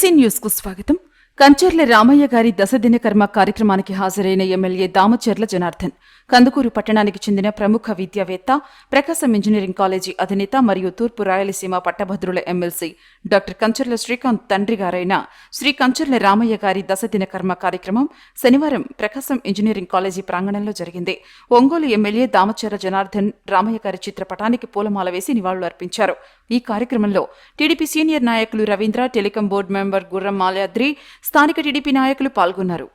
TC న్యూస్కు స్వాగతం. కంచర్ల రామయ్య గారి దశదిన కర్మ కార్యక్రమానికి హాజరైన ఎమ్మెల్యే దామచర్ల జనార్దన్. కందుకూరు పట్టణానికి చెందిన ప్రముఖ విద్యావేత్త ప్రకాశం ఇంజనీరింగ్ కాలేజీ అధినేత మరియు తూర్పు రాయలసీమ పట్టభద్రుల ఎమ్మెల్సీ డాక్టర్ కంచర్ల శ్రీకాంత్ తండ్రి గారైన శ్రీ కంచర్ల రామయ్య గారి దశదిన కర్మ కార్యక్రమం శనివారం ప్రకాశం ఇంజనీరింగ్ కాలేజీ ప్రాంగణంలో జరిగింది. ఒంగోలు ఎమ్మెల్యే దామచర్ల జనార్దన్ రామయ్య గారి చిత్రపటానికి పూలమాల వేసి నివాళులు అర్పించారు ఈ కార్యక్రమంలో టీడీపీ సీనియర్ నాయకులు రవీంద్ర టెలికాం బోర్డు మెంబర్ గుర్రం మాల్యాద్రి స్థానిక టీడీపీ నాయకులు పాల్గొన్నారు.